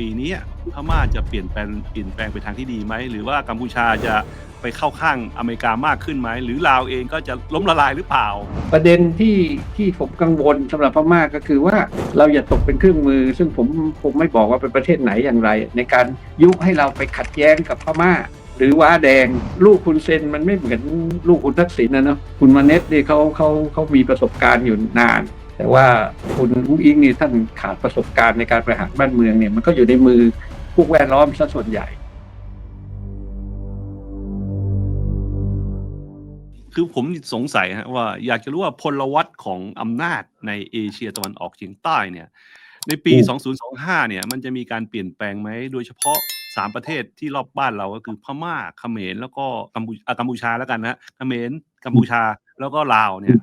ปีนี้พม่าจะเปลี่ยนแปลงเปลี่ยนแปลงไปทางที่ดีไหม หรือว่ากัมพูชาจะไปเข้าข้างอเมริกามากขึ้นไหม หรือลาวเองก็จะล้มละลายหรือเปล่า ประเด็นที่ที่ผมกังวลสำหรับพม่าก็คือว่าเราอย่าตกเป็นเครื่องมือ ซึ่งผมผมไม่บอกว่าเป็นประเทศไหนอย่างไร ในการยุให้เราไปขัดแย้งกับพม่า หรือว่าแดงลูกคุณเซนมันไม่เหมือนลูกคุณทักษิณนะเนาะคุณมาเน็ตนี่เขาเขาเขามีประสบการณ์อยู่นาน แต่ว่าคุณอุ้งอิงนี่ท่านขาดประสบการณ์ในการบริหารบ้านเมืองเนี่ยมันก็อยู่ในมือพวกแวดล้อมซะส่วนใหญ่ คือผมสงสัยฮะว่าอยากจะรู้ว่าพลวัตของอำนาจในเอเชียตะวันออกเฉียงใต้เนี่ย ในปีอืม2025 เนี่ย มันจะมีการเปลี่ยนแปลงไหม โดยเฉพาะสามประเทศที่รอบบ้านเราก็คือพม่าเขมรแล้วก็กัมพูอะกัมพูชาแล้วกันนะเขมรกัมพูชาแล้วก็ลาวเนี่ย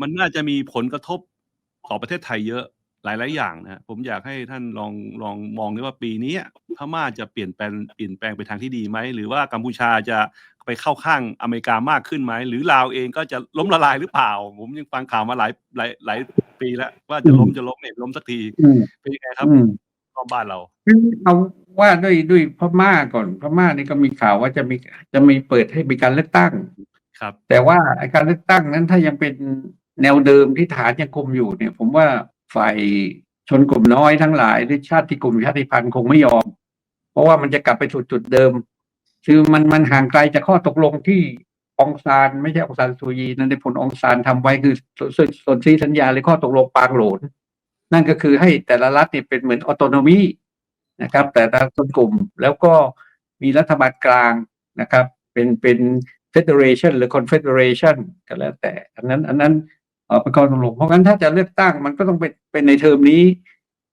มันน่าจะมีผลกระทบ ต่อประเทศไทยเยอะหลาย ๆ อย่างนะผมอยากให้ท่านลองลองมองด้วยว่าปีนี้พม่าจะเปลี่ยนแปลงเปลี่ยนแปลงไปทางที่ดีไหม หรือว่ากัมพูชาจะไปเข้าข้างอเมริกามากขึ้นไหม หรือลาวเองก็จะล้มละลายหรือเปล่า ผมยังฟังข่าวมาหลายหลายหลายปีแล้ว ว่าจะล้มจะล้มไม่ล้มสักทีอืมเป็นยังไงครับอืมรอบบ้านเราเอาว่าด้วยด้วยพม่าก่อนพม่านี่ก็มีข่าวว่าจะมีจะมีเปิดให้มีการเลือกตั้ง ครับ แต่ว่าไอ้การเลือกตั้งนั้นถ้ายังเป็น แนวเดิมที่ฐานยังคุมอยู่เนี่ย ผมว่าฝ่ายชนกลุ่มน้อยทั้งหลายหรือชาติกลุ่มชาติพันธุ์คงไม่ยอม เพราะว่ามันจะกลับไปสู่จุดเดิม คือมันมันห่างไกลจากข้อตกลงที่องซานไม่ใช่องซานซูยีนั่นในผลองซานทำไว้คือส่วนส่วนที่สัญญาหรือข้อตกลงปางโหลนนั่นก็คือให้แต่ละรัฐเนี่ยเป็นเหมือนออโตโนมีนะครับ แต่ละชนกลุ่มแล้วก็มีรัฐบาลกลางนะครับ เป็นเป็น federation หรือ confederation ก็แล้วแต่ อันนั้นอันนั้น ออป็นข้อตกลงเพราะงั้นถ้าจะเลือกตั้งมันก็ต้องเป็นเป็นในเทอมนี้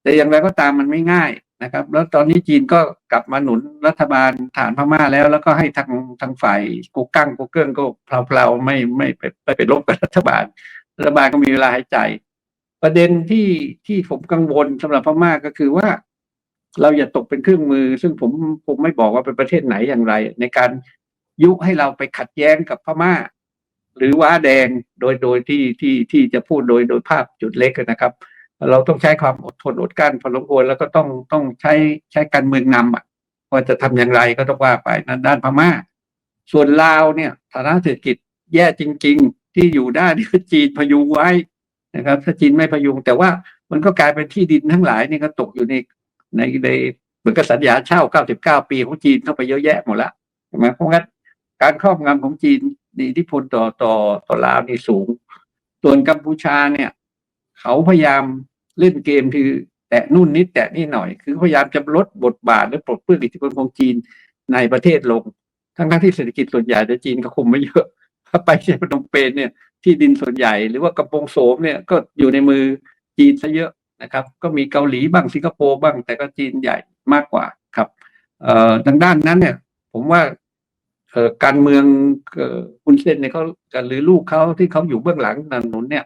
แต่อย่างไรก็ตามมันไม่ง่ายนะครับ แล้วตอนนี้จีนก็กลับมาหนุนรัฐบาลฐานพม่าแล้ว แล้วก็ให้ทางทางฝ่ายกูกั้งกูเกิลก็เพลาๆไม่ไม่ไปไปไปลบกับรัฐบาล รัฐบาลก็มีเวลาหายใจ ประเด็นที่ที่ผมกังวลสำหรับพม่าก็คือว่า เราอย่าตกเป็นเครื่องมือ ซึ่งผมผมไม่บอกว่าเป็นประเทศไหนอย่างไร ในการยุให้เราไปขัดแย้งกับพม่า หรือว่าแดงโดยโดยที่ที่ที่จะพูดโดยโดยภาพจุดเล็กนะครับ เราต้องใช้ความอดทนอดกั้นพอสมควรแล้วก็ต้องต้องใช้ใช้การเมืองนำอะว่าจะทำอย่างไรก็ต้องว่าไปนั้นด้านพม่า ส่วนลาวเนี่ยฐานะเศรษฐกิจแย่จริง ๆ ที่อยู่ได้ที่จีนพยุงไว้นะครับถ้าจีนไม่พยุง แต่ว่ามันก็กลายเป็นที่ดินทั้งหลายนี่ก็ตกอยู่ในในในเหมือนกับสัญญาเช่า 99 ปีของจีนเข้าไปเยอะแยะหมดละใช่ไหมเพราะงั้นการครอบงำของจีน อิทธิพลต่อต่อต่อลาวนี่สูง ส่วนกัมพูชาเนี่ย เขาพยายามเล่นเกมคือแตะนู่นนิดแตะนี่หน่อย คือพยายามจะลดบทบาทหรือปลดเปลื้องอิทธิพลของจีนในประเทศลง ทั้งๆที่เศรษฐกิจส่วนใหญ่ในจีนก็คุมไม่เยอะถ้าไปที่พนมเปญเนี่ยที่ดินส่วนใหญ่ หรือว่ากระโปรงโสมเนี่ยก็อยู่ในมือจีนซะเยอะนะครับ ก็มีเกาหลีบ้างสิงคโปร์บ้าง แต่ก็จีนใหญ่มากกว่าครับเอ่อทางด้านนั้นเนี่ย ผมว่า การเมืองเอ่อคุณเซนเนี่ยเขาหรือลูกเขาที่เขาอยู่เบื้องหลังนันนุนเนี่ย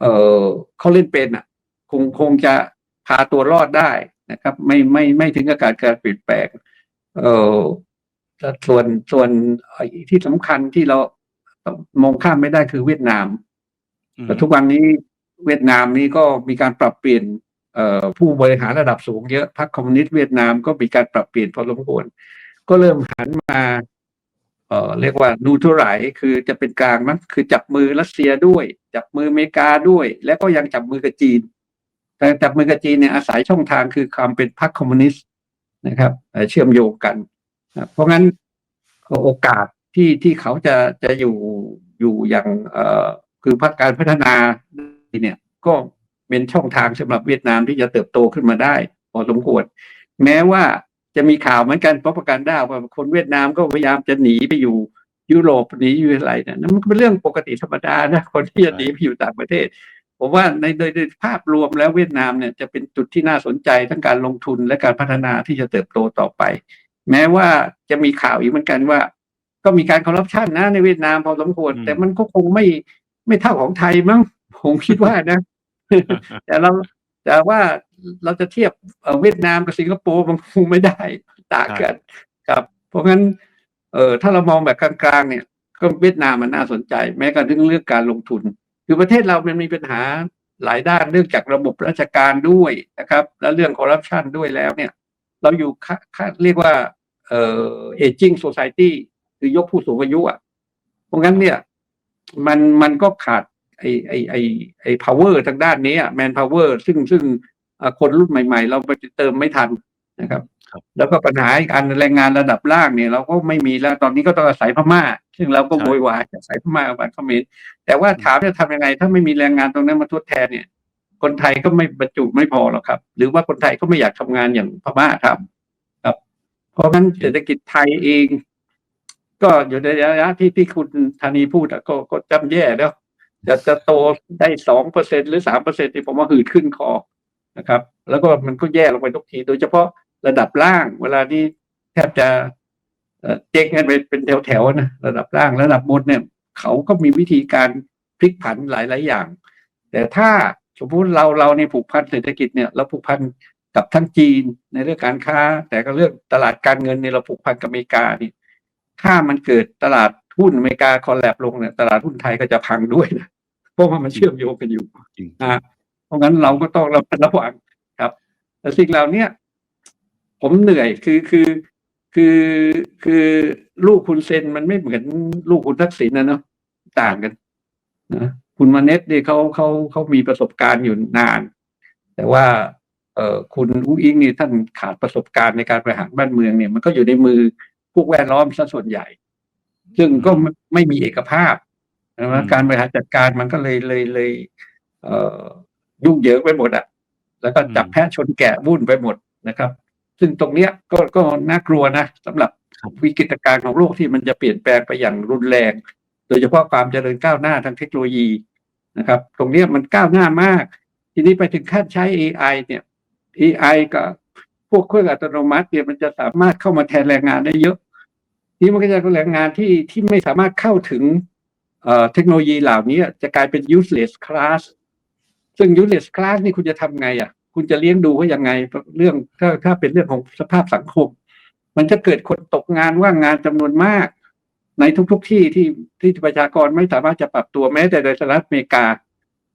เอ่อเขาเล่นเป็นอะ คงคงจะพาตัวรอดได้นะครับ ไม่ไม่ไม่ถึงกับการการเปลี่ยนแปลงเอ่อแต่ส่วนส่วนไอ้ที่สำคัญที่เรามองข้ามไม่ได้คือเวียดนามอืมแต่ทุกวันนี้เวียดนามนี่ก็มีการปรับเปลี่ยนเอ่อผู้บริหารระดับสูงเยอะพรรคคอมมิวนิสต์เวียดนามก็มีการปรับเปลี่ยนพอสมควรก็เริ่มหันมา เอ่อเรียกว่านูเทรายคือจะเป็นกลางมั้งคือจับมือรัสเซียด้วย จับมืออเมริกาด้วย แล้วก็ยังจับมือกับจีน แต่จับมือกับจีนเนี่ยอาศัยช่องทางคือความเป็นพรรคคอมมิวนิสต์นะครับเชื่อมโยงกันนะเพราะงั้นโอกาสที่ที่เขาจะจะอยู่อยู่อย่างเอ่อคือพักการพัฒนาเนี่ยก็เป็นช่องทางสำหรับเวียดนามที่จะเติบโตขึ้นมาได้พอสมควรแม้ว่า จะมีข่าวเหมือนกันเพราะประกันด้ว่าคนเวียดนามก็พยายามจะหนีไปอยู่ยุโรปหนีอยู่อะไรเนี่ยนั่นมันเป็นเรื่องปกติธรรมดานะคนที่จะหนีไปอยู่ต่างประเทศ ผมว่าในโดยภาพรวมแล้วเวียดนามเนี่ยจะเป็นจุดที่น่าสนใจทั้งการลงทุนและการพัฒนาที่จะเติบโตต่อไป แม้ว่าจะมีข่าวอีกเหมือนกันว่า ก็มีการคอร์รัปชันนะในเวียดนามพอสมควร แต่มันก็คงไม่ไม่เท่าของไทยมั้งผมคิดว่านะ แต่เรา แต่ว่าเราจะเทียบเอ่อเวียดนามกับสิงคโปร์มันคงไม่ได้ต่างกันครับ เพราะงั้นเออถ้าเรามองแบบกลางๆเนี่ย ก็เวียดนามมันน่าสนใจ แม้กระทั่งเรื่องการลงทุน คือประเทศเรามันมีปัญหาหลายด้านเรื่องจากระบบราชการด้วยนะครับ และเรื่องคอร์รัปชันด้วยแล้วเนี่ย เราอยู่ค่าค่าเรียกว่าเอ่อ aging society คือยกผู้สูงอายุอะเพราะงั้นเนี่ย มันมันก็ขาด ไอไอไอไอ power ทางด้านนี้อะ man power ซึ่งซึ่งเอ่อคนรุ่นใหม่ ๆ เราไปเติมไม่ทันนะครับครับแล้วก็ปัญหาอีกอันแรงงานระดับล่างเนี่ย เราก็ไม่มีแล้วตอนนี้ก็ต้องอาศัยพม่า ซึ่งเราก็ใช่โวยวายอาศัยพม่ากับเขมรแต่ว่าถามจะทำยังไง ถ้าไม่มีแรงงานตรงนั้นมาทดแทนเนี่ย คนไทยก็ไม่บรรจุไม่พอหรอกครับ หรือว่าคนไทยก็ไม่อยากทำงานอย่างพม่าทำครับ เพราะงั้นเศรษฐกิจไทยเอง ก็อยู่ในระยะที่ที่คุณธานีพูดอะก็ก็จำแย่แล้ว จะจะโตได้สองเปอร์เซ็นหรือสามเปอร์เซ็นที่ผมว่าหืดขึ้นคอนะครับ แล้วก็มันก็แย่ลงไปทุกที โดยเฉพาะระดับล่าง เวลานี้แทบจะเจ๊งกันไปเป็นแถวๆนะระดับล่างระดับบนเนี่ย เขาก็มีวิธีการพลิกผันหลายๆอย่าง แต่ถ้าสมมติเราเราในผูกพันเศรษฐกิจเนี่ยเราผูกพันกับทั้งจีนในเรื่องการค้า แต่ก็เรื่องตลาดการเงินเนี่ยเราผูกพันกับอเมริกานี่ถ้ามันเกิดตลาดหุ้นอเมริกาคอลแลบลงเนี่ยตลาดหุ้นไทยก็จะพังด้วยนะ เพราะว่ามันเชื่อมโยงกันอยู่จริงนะเพราะงั้นเราก็ต้องระมัดระวังครับ แต่สิ่งเหล่าเนี้ยผมเหนื่อยคือคือคือคือลูกคุณเซนมันไม่เหมือนลูกคุณทักษิณนะเนาะต่างกันนะคุณมาเน็ตเนี่ยเขาเขาเขามีประสบการณ์อยู่นาน แต่ว่า เอ่อคุณอุ้งอิงนี่ท่านขาดประสบการณ์ในการบริหารบ้านเมืองเนี่ย มันก็อยู่ในมือพวกแวดล้อมซะส่วนใหญ่ ซึ่งก็ไม่ไม่มีเอกภาพ นะอืมการบริหารจัดการมันก็เลยเลยเลยเอ่อยุ่งเหยิงไปหมดอะแล้วก็จับแพะชนแกะวุ่นไปหมดนะครับ ซึ่งตรงเนี้ยก็ก็น่ากลัวนะสำหรับครับวิกฤตการณ์ของโลกที่มันจะเปลี่ยนแปลงไปอย่างรุนแรง โดยเฉพาะความเจริญก้าวหน้าทางเทคโนโลยีนะครับ ตรงเนี้ยมันก้าวหน้ามาก ทีนี้ไปถึงขั้นใช้ AI เนี่ย AI กับพวกเครื่องอัตโนมัติเนี่ยมันจะสามารถเข้ามาแทนแรงงานได้เยอะ นี่มันก็จะเป็นแรงงานที่ที่ไม่สามารถเข้าถึง เทคโนโลยีเหล่านี้จะกลายเป็น useless class ซึ่ง useless class นี่คุณจะทำไงอะ คุณจะเลี้ยงดูเขายังไงเรื่องถ้าถ้าเป็นเรื่องของสภาพสังคม มันจะเกิดคนตกงานว่างงานจำนวนมาก ในทุก ๆที่ที่ที่ประชากรไม่สามารถจะปรับตัวแม้แต่ในสหรัฐอเมริกา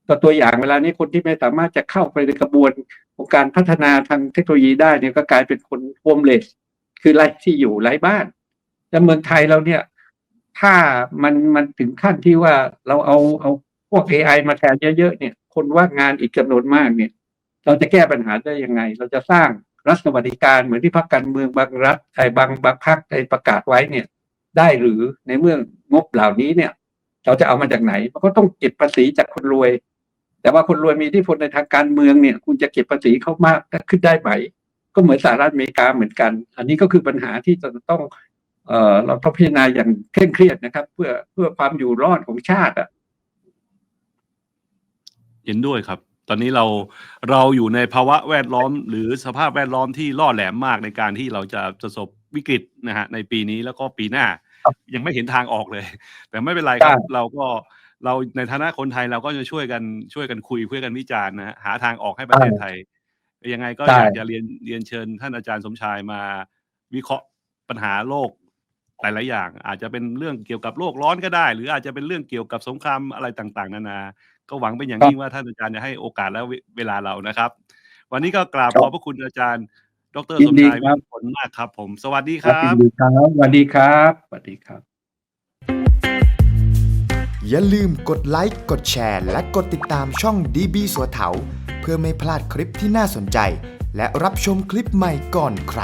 ก็ตัวอย่างเวลานี้คนที่ไม่สามารถจะเข้าไปในกระบวนของการพัฒนาทางเทคโนโลยีได้เนี่ยก็กลายเป็นคนโฮมเลสคือไร้ที่อยู่ไร้บ้านแต่เมืองไทยเราเนี่ย ถ้ามันมันถึงขั้นที่ว่าเราเอาเอาพวก AI มาแทนเยอะๆเนี่ย คนว่างงานอีกจำนวนมากเนี่ย เราจะแก้ปัญหาได้ยังไง เราจะสร้างรัฐสวัสดิการเหมือนที่พรรคการเมืองบางรัฐไอ้บางบางพรรคได้ประกาศไว้เนี่ย ได้หรือในเมื่องบเหล่านี้เนี่ย เราจะเอามาจากไหนมันก็ต้องเก็บภาษีจากคนรวย แต่ว่าคนรวยมีที่พลในทางการเมืองเนี่ย คุณจะเก็บภาษีเขามากขึ้นได้ไหมก็เหมือนสหรัฐอเมริกาเหมือนกัน อันนี้ก็คือปัญหาที่จะต้อง เอ่อเราต้องพิจารณาอย่างเคร่งเครียดนะครับ เพื่อเพื่อความอยู่รอดของชาติอะเห็นด้วยครับ ตอนนี้เราเราอยู่ในภาวะแวดล้อม หรือสภาพแวดล้อมที่ล่อแหลมมากในการที่เราจะประสบวิกฤตนะฮะในปีนี้แล้วก็ปีหน้า ยังไม่เห็นทางออกเลย แต่ไม่เป็นไรครับใช่เราก็เราในฐานะคนไทยเราก็จะช่วยกันช่วยกันคุยช่วยกันวิจารณ์นะฮะหาทางออกให้ประเทศไทย ยังไงก็ใช่อยากจะเรียนเรียนเชิญท่านอาจารย์สมชายมาวิเคราะห์ปัญหาโลก หลายๆอย่าง อาจจะเป็นเรื่องเกี่ยวกับโลกร้อนก็ได้ หรืออาจจะเป็นเรื่องเกี่ยวกับสงครามอะไรต่างๆ นานา ก็หวังเป็นอย่างยิ่งว่าท่านอาจารย์จะให้โอกาสและเวลาเรานะครับ วันนี้ก็กราบครับขอบพระคุณอาจารย์ ดรยิสนมดีชายครับวิผลมากครับ ผม สวัสดีคครับรับยินดีครับสวัสดีครับสวัสดีครับ อย่าลืมกดไลค์กดแชร์และกดติดตามช่อง DB สัวเถาเพื่อไม่พลาดคลิปที่น่าสนใจ และรับชมคลิปใหม่ก่อนใคร